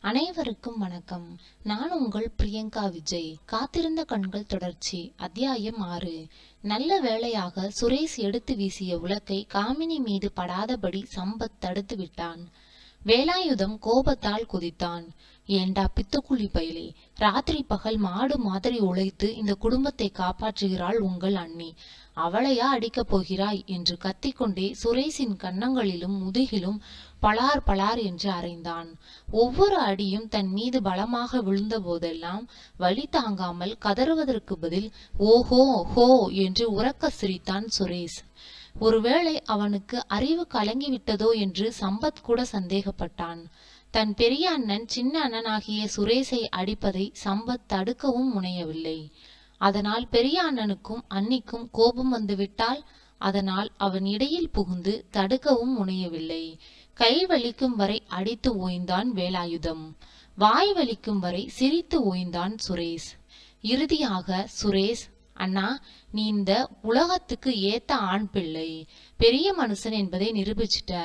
அனைவருக்கும் வணக்கம். நான் உங்கள் பிரியங்கா விஜய். காத்திருந்த கண்கள் தொடர்ச்சி. அத்தியாயம் ஆறு. நல்ல வேளையாக சுரேஷ் எடுத்து வீசிய உலக்கை காமினி மீது படாதபடி சம்பத் தடுத்து விட்டான். வேலாயுதம் கோபத்தால் குதித்தான். ஏண்டா பித்துக்குழி பயலே? ராத்திரி பகல் மாடு மாதிரி உழைத்து இந்த குடும்பத்தை காப்பாற்றுகிறாள் உங்கள் அண்ணி. அவளையா அடிக்கப் போகிறாய்? என்று கத்திக்கொண்டே சுரேஷின் கன்னங்களிலும் முதுகிலும் பலார் பலார் என்று அறைந்தான். ஒவ்வொரு அடியும் தன் மீது பலமாக விழுந்த போதெல்லாம் வழி தாங்காமல் கதறுவதற்கு பதில் ஓஹோ ஹோ என்று உறக்க சிரித்தான் சுரேஷ். ஒருவேளை அவனுக்கு அறிவு கலங்கிவிட்டதோ என்று சம்பத் கூட சந்தேகப்பட்டான். தன் பெரிய அண்ணன் சின்ன அண்ணனாகிய சுரேஷை அடிப்பதை சம்பத் தடுக்கவும் முனையவில்லை. அதனால் பெரிய அண்ணனுக்கும் அன்னிக்கும் கோபம் வந்துவிட்டால் அதனால் அவன் இடையில் புகுந்து தடுக்கவும் முனையவில்லை. கை வலிக்கும் வரை அடித்து ஓய்ந்தான் வேலாயுதம். வாய் வலிக்கும் வரை சிரித்து ஓய்ந்தான் சுரேஷ். இறுதியாக சுரேஷ் அண்ணா நீ இந்த உலகத்துக்கு ஏத்த ஆண் பிள்ளை. பெரிய மனுஷன் என்பதை நிரூபிச்சிட்ட.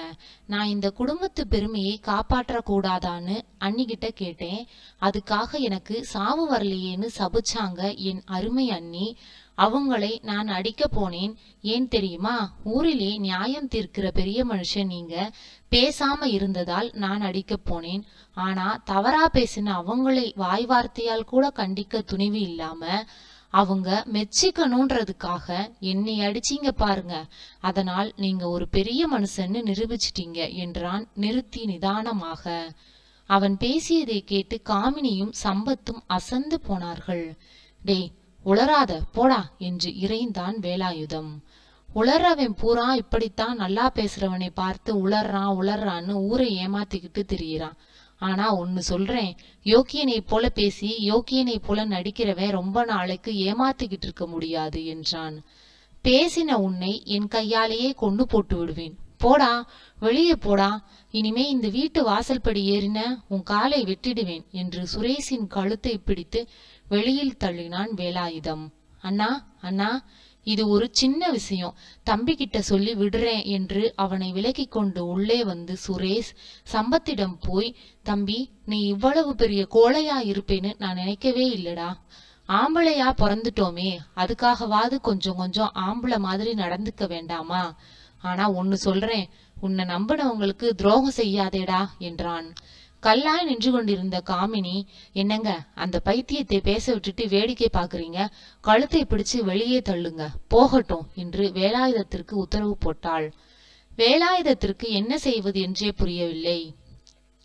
நான் இந்த குடும்பத்து பெருமையை காப்பாற்ற கூடாதான்னு அண்ணிகிட்ட கேட்டேன். அதுக்காக எனக்கு சாவு வரலையேன்னு சபிச்சாங்க என் அருமை அண்ணி. அவங்களை நான் அடிக்க போனேன். ஏன் தெரியுமா? ஊரிலே நியாயம் தீர்க்கிற பெரிய மனுஷன் நீங்க. பேசாம இருந்ததால் நான் அடிக்க போனேன். ஆனா தவறா பேசின அவங்களை வாய் வார்த்தையால் கூட கண்டிக்க துணிவு இல்லாம அவங்க மெச்சிக்கணுன்றதுக்காக என்னை அடிச்சீங்க பாருங்க. அதனால் நீங்க ஒரு பெரிய மனுஷன்னு நிரூபிச்சிட்டீங்க என்றான் நிறுத்தி நிதானமாக. அவன் பேசியதை கேட்டு காமினியும் சம்பத்தும் அசந்து போனார்கள். டேய் உளராத போடா என்று இறைந்தான் வேலாயுதம். உளறவன் பூரா இப்படித்தான் நல்லா பேசுறவனை பார்த்து உளறான் உளறான்னு ஊரை ஏமாத்திக்கிட்டு திரியிறான். ஆனா ஒன்னு சொல்றேன் யோக்கியனை போல பேசி யோக்கியனை போல நடிக்கிறவன் ரொம்ப நாளைக்கு ஏமாத்திக்கிட்டு இருக்க முடியாது என்றான். பேசின உன்னை என் கையாலேயே கொண்டு போட்டு விடுவேன். போடா வெளியே போடா இனிமே இந்த வீட்டு வாசல்படி ஏறின உன் காலை வெட்டிடுவேன் என்று சுரேஷின் கழுத்தை பிடித்து வெளியில் தள்ளினான் வேலாயுதம். அண்ணா அண்ணா இது ஒரு சின்ன விஷயம். தம்பி கிட்ட சொல்லி விடுறேன் என்று அவனை விலக்கி கொண்டு உள்ளே வந்து சுரேஷ் சம்பத்திடம் போய் தம்பி நீ இவ்வளவு பெரிய கோழையா இருப்பேன்னு நான் நினைக்கவே இல்லடா. ஆம்பளையா பிறந்துட்டோமே அதுக்காகவாது கொஞ்சம் கொஞ்சம் ஆம்பளை மாதிரி நடந்துக்க வேண்டாமா? ஆனா ஒன்னு சொல்றேன் உன்னை நம்பினவங்களுக்கு துரோகம் செய்யாதேடா என்றான். கல்லாய் நின்று கொண்டிருந்த காமினி என்னங்க அந்த பைத்தியத்தை பேச விட்டுட்டு வேடிக்கை பாக்குறீங்க கழுத்தை பிடிச்சு வெளியே தள்ளுங்க போகட்டும் என்று வேலாயுதத்திற்கு உத்தரவு போட்டாள். வேலாயுதத்திற்கு என்ன செய்வது என்றே புரியவில்லை.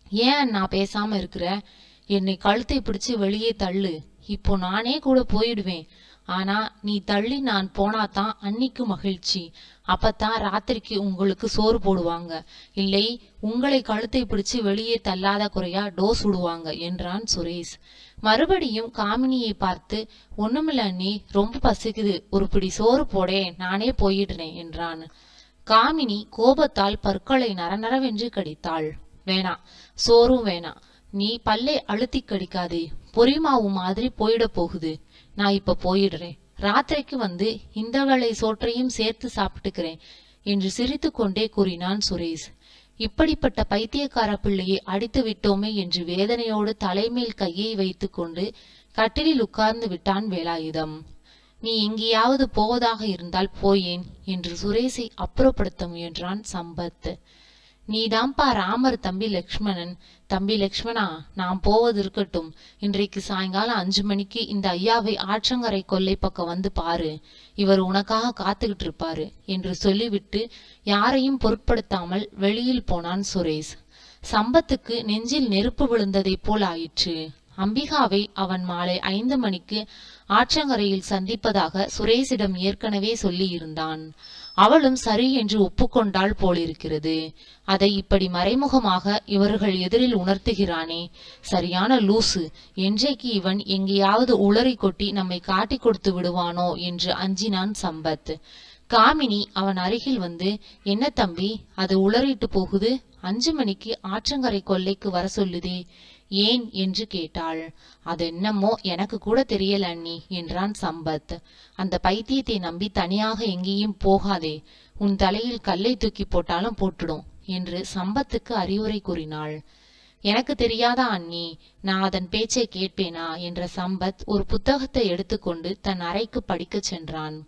ஏன் நான் பேசாம இருக்கிற? என்னை கழுத்தை பிடிச்சு வெளியே தள்ளு. இப்போ நானே கூட போயிடுவேன். ஆனா நீ தள்ளி நான் போனாதான் அன்னிக்கு மகிழ்ச்சி. அப்பத்தான் ராத்திரிக்கு உங்களுக்கு சோறு போடுவாங்க. இல்லை உங்களை கழுத்தை பிடிச்சு வெளியே தள்ளாத குறையா டோஸ் விடுவாங்க என்றான் சுரேஷ். மறுபடியும் காமினியை பார்த்து ஒண்ணுமில்ல அண்ணி ரொம்ப பசிக்குது. ஒரு பிடி சோறு போடே நானே போயிடுறேன் என்றான். காமினி கோபத்தால் பற்களை நரநரவென்று கடித்தாள். வேணாம் சோறும் வேணாம் நீ பல்லை அழுத்தி கடிக்காதே. பொறிமாவு மாதிரி போயிட போகுது. நான் இப்ப போயிடுறேன். ராத்திரிக்கு வந்து இந்த வேளை சோற்றையும் சேர்த்து சாப்பிட்டுக்கிறேன் என்று சிரித்து கொண்டே கூறினான் சுரேஷ். இப்படிப்பட்ட பைத்தியக்கார பிள்ளையை அடித்து விட்டோமே என்று வேதனையோடு தலைமேல் கையை வைத்துக்கொண்டு கட்டிலில் உட்கார்ந்து விட்டான் வேலாயுதம். நீ எங்கேயாவது போவதாக இருந்தால் போயேன் என்று சுரேஷை அப்புறப்படுத்த முயன்றான் சம்பத். நீதாம்பா ராமர் தம்பி லக்ஷ்மணன். தம்பி லக்ஷ்மணா நான் போவது இருக்கட்டும். இன்றைக்கு சாயங்காலம் அஞ்சு மணிக்கு இந்த ஐயாவை ஆற்றங்கரை கொல்லை பக்கம் வந்து பாரு. இவர் உனக்காக காத்துக்கிட்டு இருப்பாரு என்று சொல்லிவிட்டு யாரையும் பொருட்படுத்தாமல் வெளியில் போனான் சுரேஷ். சம்பத்துக்கு நெஞ்சில் நெருப்பு விழுந்ததைப் போல் ஆயிற்று. அம்பிகாவை அவன் மாலை ஐந்து மணிக்கு ஆற்றங்கரையில் சந்திப்பதாக சுரேஷிடம் ஏற்கனவே சொல்லி இருந்தான் அவளும் சரி என்று ஒப்புக்கொண்டாள் போலிருக்கிறது. அதை இப்படி மறைமுகமாக இவர்கள் எதிரில் உணர்த்துகிறானே. சரியான லூசு. என்றைக்கு இவன் எங்கேயாவது உளறி கொட்டி நம்மை காட்டி கொடுத்து விடுவானோ என்று அஞ்சினான் சம்பத். காமினி அவன் அருகில் வந்து என்ன தம்பி அது உளறிட்டு போகுது? அஞ்சு மணிக்கு ஆற்றங்கரை கொல்லைக்கு வர சொல்லுதே. ஏன் என்று கேட்டாள். அது என்னமோ எனக்கு கூட தெரியல அண்ணி என்றான் சம்பத். அந்த பைத்தியத்தை நம்பி தனியாக எங்கேயும் போகாதே. உன் தலையில் கல்லை தூக்கி போட்டாலும் போட்டுடும் என்று சம்பத்துக்கு அறிவுரை கூறினாள். எனக்கு தெரியாதா அண்ணி? நான் அதன் பேச்சை கேட்பேனா? என்ற சம்பத் ஒரு புத்தகத்தை எடுத்துக்கொண்டு தன் அறைக்கு படிக்கச் சென்றான்.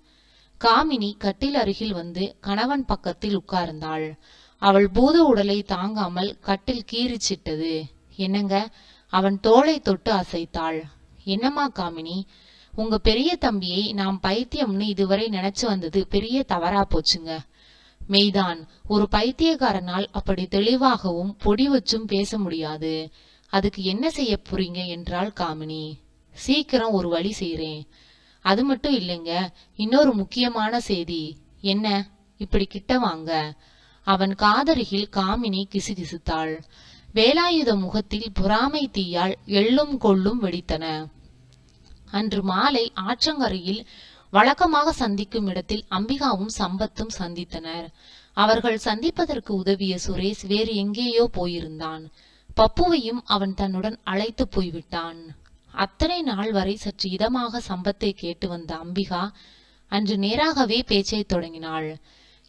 காமினி கட்டில் அருகில் வந்து கணவன் பக்கத்தில் உட்கார்ந்தாள். அவள் பூத உடலை தாங்காமல் கட்டில் கீறிச்சிட்டது என்னங்க? அவன் தோளை தொட்டு அசைத்தாள். என்னம்மா காமினி? உங்க பெரிய தம்பியை நாம் பைத்தியம்னு இதுவரை நினைச்சு வந்தது பெரிய தவறா போச்சுங்க. மெய்தான் ஒரு பைத்தியக்காரனால் அப்படி தெளிவாகவும் பொடி வச்சும் பேச முடியாது. அதுக்கு என்ன செய்ய போறீங்க என்றாள் காமினி. சீக்கிரம் ஒரு வழி செய்கிறேன் அது மட்டும் இல்லைங்க இன்னொரு முக்கியமான செய்தி. என்ன? இப்படி கிட்ட வாங்க. அவன் காதருகில் காமினி கிசுகிசுத்தாள். வேலாயுத முகத்தில் பொறாமை தீயால் எள்ளும் கொள்ளும் வெடித்தன. அன்று மாலை ஆற்றங்கரையில் வழக்கமாக சந்திக்கும் இடத்தில் அம்பிகாவும் சம்பத்தும் சந்தித்தனர். அவர்கள் சந்திப்பதற்கு உதவிய சுரேஷ் வேறு எங்கேயோ போயிருந்தான். பப்புவையும் அவன் தன்னுடன் அழைத்து போய்விட்டான். அத்தனை நாள் வரை சற்று இதமாக சம்பத்தை கேட்டு வந்த அம்பிகா அன்று நேராகவே பேச்சை தொடங்கினாள்.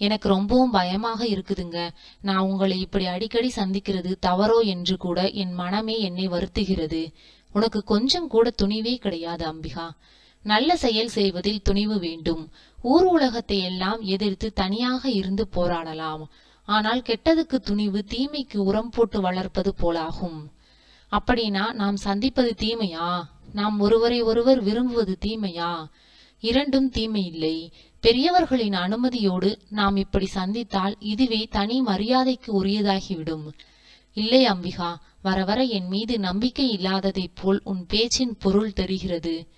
எனக்கு ரொம்பவும் பயமாக இருக்குதுங்க. நான் உங்களை இப்படி அடிக்கடி சந்திக்கிறது தவறோ என்று கூட என் மனமே என்னை வருத்துகிறது. உனக்கு கொஞ்சம் கூட துணிவே கிடையாது அம்பிகா. நல்ல செயல் செய்வதில் துணிவு வேண்டும். ஊர் உலகத்தை எல்லாம் எதிர்த்து தனியாக இருந்து போராடலாம். ஆனால் கெட்டதுக்கு துணிவு தீமைக்கு உரம் போட்டு வளர்ப்பது போலாகும். அப்படின்னா நாம் சந்திப்பது தீமையா? நாம் ஒருவரை ஒருவர் விரும்புவது தீமையா? இரண்டும் தீமை இல்லை. பெரியவர்களின் அனுமதியோடு நாம் இப்படி சந்தித்தால் இதுவே தனி மரியாதைக்கு உரியதாகிவிடும். இல்லை அம்பிகா வர வர என் மீது நம்பிக்கை இல்லாததைப் போல் உன் பேச்சின் பொருள் தெரிகிறது.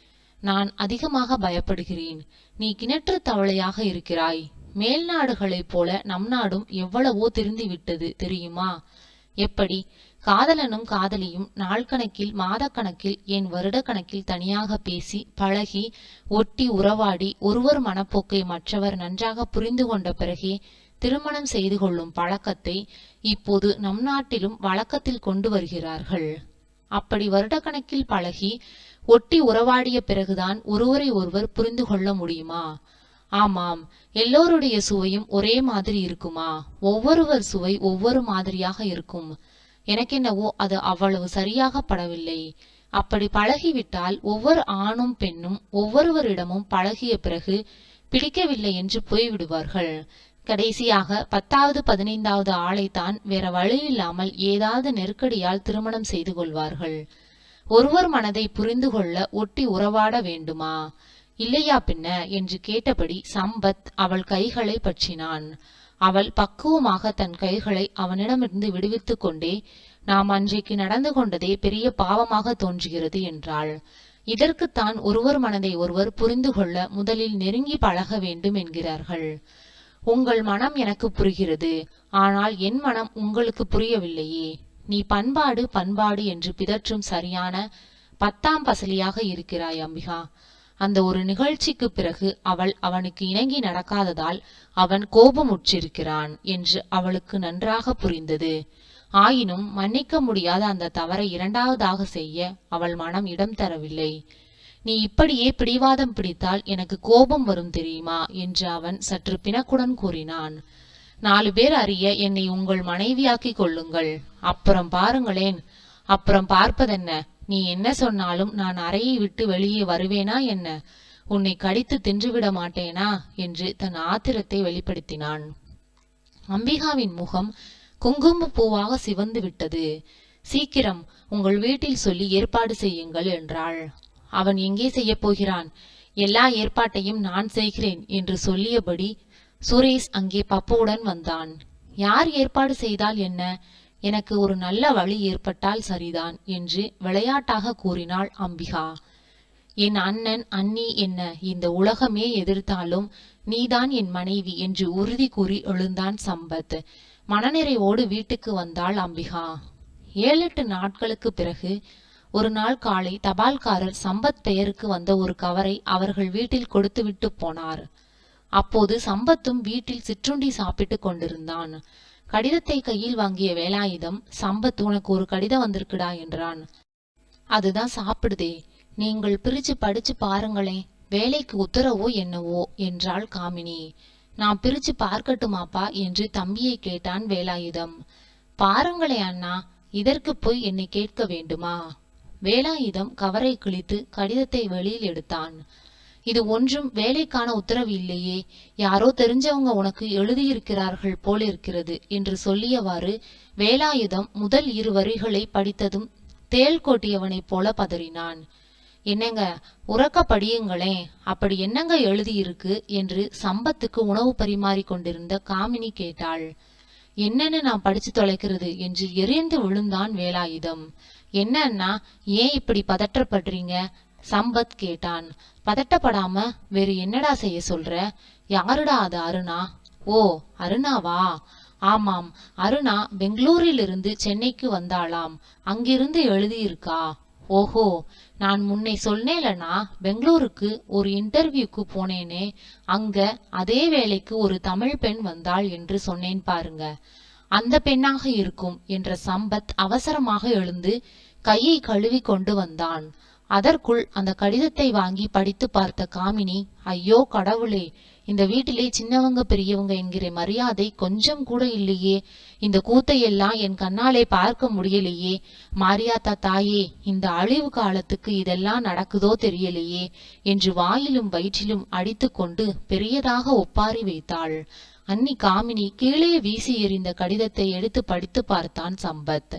நான் அதிகமாக பயப்படுகிறேன். நீ கிணற்று தவளையாக இருக்கிறாய். மேல் நாடுகளைப் போல நம் நாடும் எவ்வளவோ திருந்திவிட்டது தெரியுமா? எப்படி? காதலனும் காதலியும் நாள் கணக்கில் மாதக்கணக்கில் என் வருட கணக்கில் தனியாக பேசி பழகி ஒட்டி உறவாடி ஒருவர் மனப்போக்கை மற்றவர் நன்றாக புரிந்து கொண்ட பிறகே திருமணம் செய்து கொள்ளும் பழக்கத்தை இப்போது நம் நாட்டிலும் வழக்கத்தில் கொண்டு வருகிறார்கள். அப்படி வருடக்கணக்கில் பழகி ஒட்டி உறவாடிய பிறகுதான் ஒருவரை ஒருவர் புரிந்து கொள்ள முடியுமா? ஆமாம் எல்லோருடைய சுவையும் ஒரே மாதிரி இருக்குமா? ஒவ்வொருவர் சுவை ஒவ்வொரு மாதிரியாக இருக்கும். எனக்கென்னவோ அது அவ்வளவு சரியாக படவில்லை அப்படி பழகிவிட்டால் ஒவ்வொரு ஆணும் பெண்ணும் ஒவ்வொருவரிடமும் பழகிய பிறகு பிடிக்கவில்லை என்று போய்விடுவார்கள். கடைசியாக பத்தாவது பதினைந்தாவது ஆளைத்தான் வேற வழியில்லாமல் ஏதாவது நெருக்கடியால் திருமணம் செய்து கொள்வார்கள். ஒருவர் மனதை புரிந்து கொள்ள ஒட்டி உறவாட வேண்டுமா? இல்லையா பின்ன? என்று கேட்டபடி சம்பத் அவள் கைகளை பற்றினான். அவள் பக்குவமாக தன் கைகளை அவனிடமிருந்து விடுவித்துக் கொண்டே நாம் அன்றைக்கு நடந்து கொண்டதே பெரிய பாவமாக தோன்றுகிறது என்றாள். இதற்குத்தான் ஒருவர் மனதை ஒருவர் புரிந்து கொள்ள முதலில் நெருங்கி பழக வேண்டும் என்கிறார்கள். உங்கள் மனம் எனக்கு புரிகிறது ஆனால் என் மனம் உங்களுக்கு புரியவில்லையே. நீ பண்பாடு பண்பாடு என்று பிதற்றும் சரியான பத்தாம் பசலியாக இருக்கிறாய் அம்பிகா. அந்த ஒரு நிகழ்ச்சிக்கு பிறகு அவள் அவனுக்கு இணங்கி நடக்காததால் அவன் கோபமுற்றிருக்கிறான் என்று அவளுக்கு நன்றாக புரிந்தது. ஆயினும் மன்னிக்க முடியாத அந்த தவறை இரண்டாவதாக செய்ய அவள் மனம் இடம் தரவில்லை. நீ இப்படியே பிடிவாதம் பிடித்தால் எனக்கு கோபம் வரும் தெரியுமா? என்று அவன் சற்று பிணக்குடன் கூறினான். நாலு பேர் அறிய என்னை உங்கள் மனைவியாக்கிக் கொள்ளுங்கள். அப்புறம் பாருங்களேன். அப்புறம் பார்ப்பதென்ன? நீ என்ன சொன்னாலும் நான் அறையை விட்டு வெளியே வருவேனா என்ன? உன்னை கடித்து தின்றுவிட மாட்டேனா? என்று தன் ஆத்திரத்தை வெளிப்படுத்தினான். அம்பிகாவின் முகம் குங்கும பூவாக சிவந்து விட்டது. சீக்கிரம் உங்கள் வீட்டில் சொல்லி ஏற்பாடு செய்யுங்கள் என்றாள். அவன் எங்கே செய்யப் போகிறான்? எல்லா ஏற்பாட்டையும் நான் செய்கிறேன் என்று சொல்லியபடி சுரேஷ் அங்கே பப்புவுடன் வந்தான். யார் ஏற்பாடு செய்தால் என்ன? எனக்கு ஒரு நல்ல வழி ஏற்பட்டால் சரிதான் என்று விளையாட்டாக கூறினாள் அம்பிகா. என் அண்ணன் அண்ணி என்ன இந்த உலகமே எதிர்த்தாலும் நீதான் என் மனைவி என்று உறுதி கூறி எழுந்தான் சம்பத். மனநிறைவோடு வீட்டுக்கு வந்தாள் அம்பிகா. ஏழெட்டு நாட்களுக்கு பிறகு ஒரு நாள் காலை தபால்காரர் சம்பத் பெயருக்கு வந்த ஒரு கவரை அவர்கள் வீட்டில் கொடுத்துவிட்டு போனார். அப்போது சம்பத்தும் வீட்டில் சிற்றுண்டி சாப்பிட்டு கொண்டிருந்தான். கடிதத்தை கையில் வாங்கிய வேலாயுதம் சம்பத் உனக்கு ஒரு கடிதம் வந்திருக்குடா என்றான். அதுதான் சாப்பிடுதே. நீங்கள் பிரிச்சு படிச்சு பாருங்களேன் வேலைக்கு உத்தரவோ என்னவோ என்றாள் காமினி. நான் பிரிச்சு பார்க்கட்டுமாப்பா என்று தம்பியை கேட்டான் வேலாயுதம். பாருங்களே அண்ணா இதற்கு போய் என்னை கேட்க வேண்டுமா? வேலாயுதம் கவரை கிழித்து கடிதத்தை வெளியில் எடுத்தான். இது ஒன்றும் வேலைக்கான உத்தரவு இல்லையே. யாரோ தெரிஞ்சவங்க உனக்கு எழுதியிருக்கிறார்கள் போலிருக்கிறது என்று சொல்லியவாறு வேலாயுதம் முதல் இரு வரிகளை படித்ததும் தேள் கொட்டியவனைப் போல பதறினான். என்னங்க உறக்க படியுங்களேன் அப்படி என்னங்க எழுதியிருக்கு என்று சம்பத்துக்கு உணவு பரிமாறி கொண்டிருந்த காமினி கேட்டாள். என்னன்னு நான் படிச்சு தொலைக்கிறது என்று எரிந்து விழுந்தான் வேலாயுதம். என்னன்னா ஏன் இப்படி பதற்றப்படுறீங்க? சம்பத் கேட்டான். பதட்டப்படாம வேறு என்னடா செய்ய சொல்ற? யாருடா அது அருணா? ஓ அருணாவா? ஆமாம் அருணா பெங்களூரிலிருந்து சென்னைக்கு வந்தாளாம். அங்கிருந்து எழுதியிருக்கா. ஓஹோ நான் முன்னை சொன்னேலனா பெங்களூருக்கு ஒரு இன்டர்வியூக்கு போனேனே. அங்க அதே வேலைக்கு ஒரு தமிழ் பெண் வந்தாள் என்று சொன்னேன் பாருங்க. அந்த பெண்ணாக இருக்கும் என்ற சம்பத் அவசரமாக எழுந்து கையை கழுவி கொண்டு வந்தான். அதற்குள் அந்த கடிதத்தை வாங்கி படித்து பார்த்த காமினி ஐயோ கடவுளே இந்த வீட்டிலே சின்னவங்க பெரியவங்க என்கிற மரியாதை கொஞ்சம் கூட இல்லையே. இந்த கூத்தையெல்லாம் என் கண்ணாலே பார்க்க முடியலையே. மாரியாத்தா தாயே இந்த அழிவு காலத்துக்கு இதெல்லாம் நடக்குதோ தெரியலையே என்று வாயிலும் வயிற்றிலும் அடித்துக்கொண்டு பெரியதாக ஒப்பாரி வைத்தாள். அன்னி காமினி கீழே வீசி எறிந்த கடிதத்தை எடுத்து படித்து பார்த்தான் சம்பத்.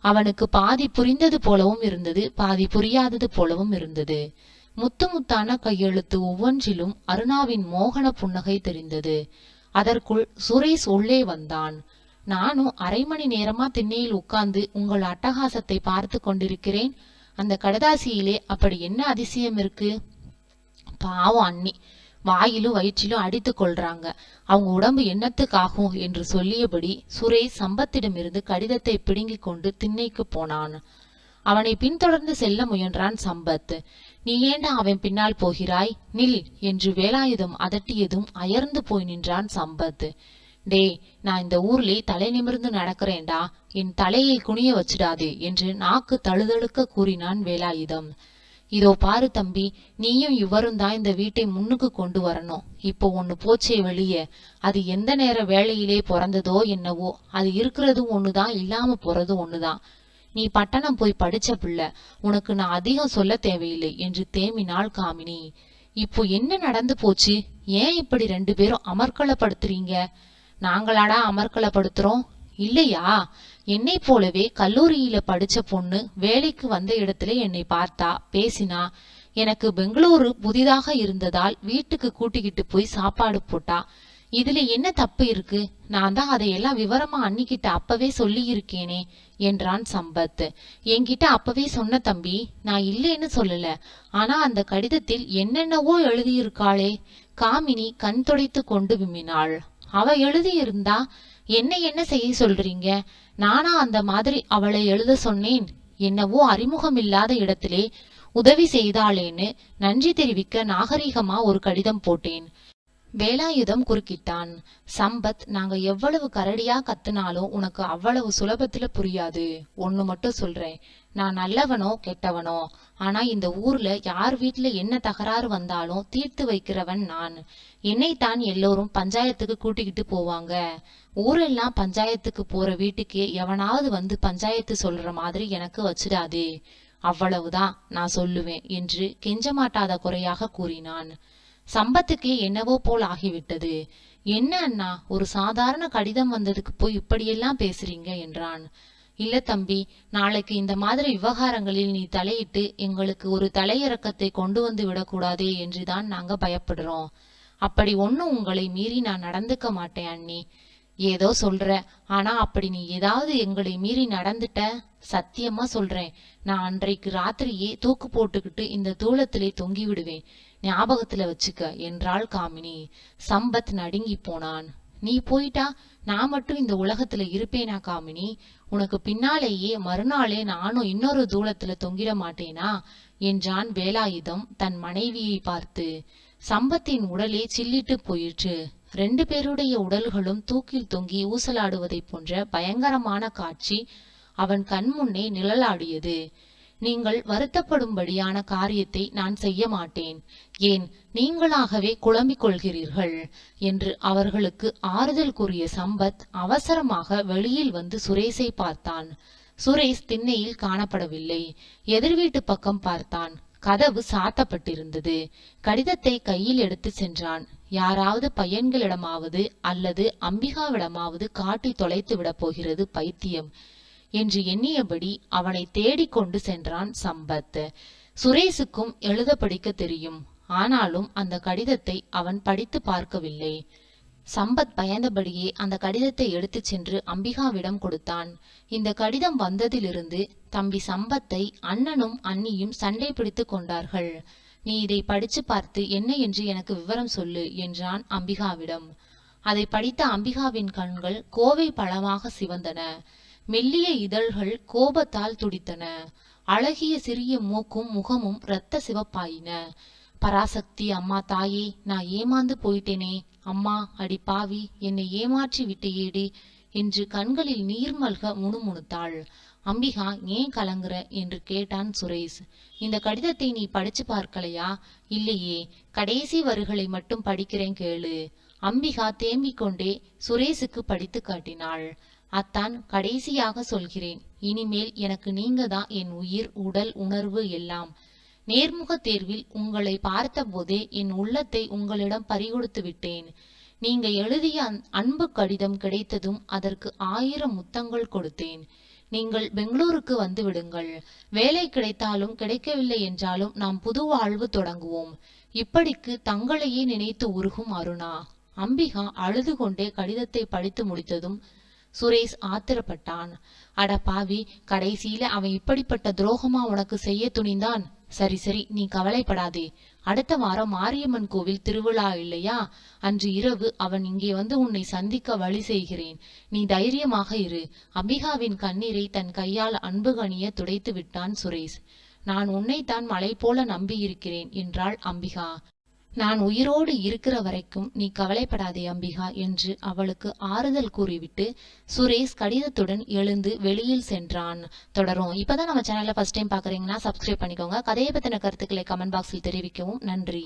அவனுக்கு பாதி புரிந்தது போலவும் இருந்தது பாதி புரியாதது போலவும் இருந்தது. முத்து முத்தான கையெழுத்து ஒவ்வொன்றிலும் அருணாவின் மோகன புன்னகை தெரிந்தது. அதற்குள் சுரேஷ் உள்ளே வந்தான். நானும் அரை மணி நேரமா திண்ணையில் உட்கார்ந்து உங்கள் அட்டகாசத்தை பார்த்து கொண்டிருக்கிறேன். அந்த கடதாசியிலே அப்படி என்ன அதிசயம் இருக்கு? பாவம் அண்ணி. வாயிலும் வயிற்றிலும் அடித்து கொள்றாங்க. அவங்க உடம்பு என்னத்துக்காகும் என்று சொல்லியபடி சுரேஷ் சம்பத்திடமிருந்து கடிதத்தை பிடுங்கிக் கொண்டு திண்ணைக்கு போனான். அவனை பின்தொடர்ந்து செல்ல முயன்றான் சம்பத். நீ ஏண்டா அவன் பின்னால் போகிறாய்? நில் என்று வேலாயுதம் அதட்டியதும் அயர்ந்து போய் நின்றான் சம்பத். டேய் நான் இந்த ஊர்லே தலை நிமிர்ந்து நடக்கிறேன்டா. என் தலையை குனிய வச்சிடாதே என்று நாக்கு தழுதழுக்க கூறினான் வேலாயுதம். இதோ பாரு தம்பி நீயும் இவரும் தான் இந்த வீட்டை முன்னுக்கு கொண்டு வரணும். இப்போ ஒண்ணு போச்சே வெளியே. அது எந்த நேர வேலையிலே பிறந்ததோ என்னவோ அது இருக்கிறதும் ஒண்ணுதான் இல்லாம போறதும் ஒண்ணுதான். நீ பட்டணம் போய் படிச்ச பிள்ளை உனக்கு நான் அதிகம் சொல்ல தேவையில்லை என்று தேமினாள் காமினி. இப்போ என்ன நடந்து போச்சு? ஏன் இப்படி ரெண்டு பேரும் அமர்களப்படுத்துறீங்க நாங்களாடா அமர்களப்படுத்துறோம் இல்லையா? என்னை போலவே கல்லூரியில படிச்ச பொண்ணு வேலைக்கு வந்த இடத்துல என்னை பார்த்தா பேசினா எனக்கு பெங்களூரு புதிதாக இருந்ததால் வீட்டுக்கு கூட்டிக்கிட்டு போய் சாப்பாடு போட்டா. இதுல என்ன தப்பு இருக்கு? நான் தான் அதையெல்லாம் விவரமா அன்னிக்கிட்ட அப்பவே சொல்லி இருக்கேனே என்றான் சம்பத். என்கிட்ட அப்பவே சொன்ன தம்பி நான் இல்லைன்னு சொல்லல. ஆனா அந்த கடிதத்தில் என்னென்னவோ எழுதியிருக்காளே. காமினி கண் துடைத்து கொண்டு விம்மினாள். அவ எழுதியிருந்தா என்ன என்ன செய்ய சொல்றீங்க? நானா அந்த மாதிரி அவளை எழுத சொன்னேன். என்னவோ அறிமுகம் இல்லாத இடத்திலே உதவி செய்தாளேன்னு நன்றி தெரிவிக்க நாகரிகமா ஒரு கடிதம் போட்டேன். வேலாயுதம் குறுக்கிட்டான். சம்பத் நாங்க எவ்வளவு கரடியா கத்துனாலும் உனக்கு அவ்வளவு சுலபத்துல புரியாது. ஒண்ணு மட்டும் சொல்றேன். நான் நல்லவனோ கெட்டவனோ? ஆனா இந்த ஊர்ல யார் வீட்டுல என்ன தகராறு வந்தாலும் தீர்த்து வைக்கிறவன் நான். என்னைத்தான் எல்லோரும் பஞ்சாயத்துக்கு கூட்டிக்கிட்டு போவாங்க. ஊரெல்லாம் பஞ்சாயத்துக்கு போற வீட்டுக்கே எவனாவது வந்து பஞ்சாயத்து சொல்ற மாதிரி எனக்கு வச்சிடாதே. அவ்வளவுதான் நான் சொல்லுவேன் என்று கெஞ்ச மாட்டாத குறையாக கூறினான். சம்பத்துக்கே என்னவோ போல் ஆகிவிட்டது. என்ன அண்ணா ஒரு சாதாரண கடிதம் வந்ததுக்கு போய் இப்படியெல்லாம் பேசுறீங்க என்றான். இல்ல தம்பி நாளைக்கு இந்த மாதிரி விவகாரங்களில் நீ தலையிட்டு எங்களுக்கு ஒரு தலையிறக்கத்தை கொண்டு வந்து விடக்கூடாதே என்றுதான் நாங்க பயப்படுறோம். அப்படி ஒண்ணும் உங்களை மீறி நான் நடந்துக்க மாட்டேன் அண்ணி. ஏதோ சொல்ற. ஆனா அப்படி நீ ஏதாவது எங்களை மீறி நடந்துட்ட சத்தியமா சொல்றேன். நான் அன்றைக்கு ராத்திரியே தூக்கு போட்டுக்கிட்டு இந்த தூளத்திலே தொங்கி விடுவேன். ஞாபகத்துல வச்சுக்க என்றாள் காமினி. சம்பத் நடுங்கி போனான். நீ போயிட்டா நான் மட்டும் இந்த உலகத்துல இருப்பேனா காமினி? உனக்கு பின்னாலேயே மறுநாளே நானும் இன்னொரு தூளத்துல தொங்கிட மாட்டேனா? என்றான் வேலாயுதம் தன் மனைவியை பார்த்து. சம்பத்தின் உடலே சில்லிட்டு போயிற்று. ரெண்டு பேருடைய உடல்களும் தூக்கில் தொங்கி ஊசலாடுவதைப் போன்ற பயங்கரமான காட்சி அவன் கண்முன்னே நிழலாடியது. நீங்கள் வருத்தப்படும்படியான காரியத்தை நான் செய்ய மாட்டேன். ஏன் நீங்களாகவே குழம்பிக் கொள்கிறீர்கள் என்று அவர்களுக்கு ஆறுதல் கூறிய சம்பத் அவசரமாக வெளியில் வந்து சுரேஷை பார்த்தான். சுரேஷ் திண்ணையில் காணப்படவில்லை. எதிர் வீட்டு பக்கம் பார்த்தான். கதவு சாத்தப்பட்டிருந்தது. கடிதத்தை கையில் எடுத்து சென்றான். யாராவது பையன்களிடமாவது அல்லது அம்பிகாவிடமாவது காட்டி தொலைத்து விடப் போகிறது பைத்தியம் என்று எண்ணியபடி அவனை தேடிக் கொண்டு சென்றான் சம்பத் சுரேஷுக்கும் எழுத படிக்க தெரியும். ஆனாலும் அந்த கடிதத்தை அவன் படித்து பார்க்கவில்லை. சம்பத் பயந்தபடியே அந்த கடிதத்தை எடுத்துச் சென்று அம்பிகாவிடம் கொடுத்தான். இந்த கடிதம் வந்ததிலிருந்து தம்பி சம்பத்தை அண்ணனும் அண்ணியும் சண்டை பிடித்துக் கொண்டார்கள். நீ இதை படிச்சு பார்த்து என்ன என்று எனக்கு விவரம் சொல்லு என்றான் அம்பிகாவிடம். அதை படித்த அம்பிகாவின் கண்கள் கோவை பழமாக சிவந்தன. மெல்லிய இதழ்கள் கோபத்தால் துடித்தன. அழகிய சிறிய மூக்கும் முகமும் இரத்த சிவப்பாயின. பராசக்தி அம்மா தாயே நான் ஏமாந்து போயிட்டேனே. அம்மா அடி பாவி என்னை ஏமாற்றி விட்டேயேடி என்று கண்களில் நீர்மல்க முணுமுணுத்தாள். அம்பிகா ஏன் கலங்குற? என்று கேட்டான் சுரேஷ். இந்த கடிதத்தை நீ படிச்சு பார்க்கலையா? இல்லையே. கடைசி வரிகளை மட்டும் படிக்கிறேன் கேளு. அம்பிகா தேம்பிக் கொண்டே சுரேஷுக்கு படித்து காட்டினாள். அத்தான் கடைசியாக சொல்கிறேன். இனிமேல் எனக்கு நீங்க தான் என் உயிர் உடல் உணர்வு எல்லாம். நேர்முக தேர்வில் உங்களை பார்த்தபோதே என் உள்ளத்தை உங்களிடம் பறிகொடுத்து விட்டேன். நீங்க எழுதிய அன்பு கடிதம் கிடைத்ததும் அதற்கு ஆயிரம் முத்தங்கள் கொடுத்தேன். நீங்கள் பெங்களூருக்கு வந்து விடுங்கள். வேலை கிடைத்தாலும் கிடைக்கவில்லை என்றாலும் நாம் புது வாழ்வு தொடங்குவோம். இப்படிக்கு தங்களையே நினைத்து உருகும் அருணா. அம்பிகா அழுது கொண்டே கடிதத்தை படித்து முடித்ததும் சுரேஷ் ஆத்திரப்பட்டான். அட பாவி கடைசியில அவன் இப்படிப்பட்ட துரோகமா உனக்கு செய்ய துணிந்தான்? சரி சரி நீ கவலைப்படாதே. அடுத்த வாரம் மாரியம்மன் கோவில் திருவிழா இல்லையா? அன்று இரவு அவன் இங்கே வந்து உன்னை சந்திக்க வழி செய்கிறேன். நீ தைரியமாக இரு. அம்பிகாவின் கண்ணீரை தன் கையால் அன்பு கனிய துடைத்து விட்டான் சுரேஷ். நான் உன்னைத்தான் மலை போல நம்பியிருக்கிறேன் என்றாள் அம்பிகா. நான் உயிரோடு இருக்கிற வரைக்கும் நீ கவலைப்படாதே அம்பிகா என்று அவளுக்கு ஆறுதல் கூறிவிட்டு சுரேஷ் கடிதத்துடன் எழுந்து வெளியில் சென்றான். தொடரும். இப்பதான் நம்ம சேனலில் ஃபஸ்ட் டைம் பாக்குறீங்கன்னா சப்ஸ்கிரைப் பண்ணிக்கோங்க. கதையை பத்தின கருத்துக்களை கமெண்ட் பாக்ஸில் தெரிவிக்கவும். நன்றி.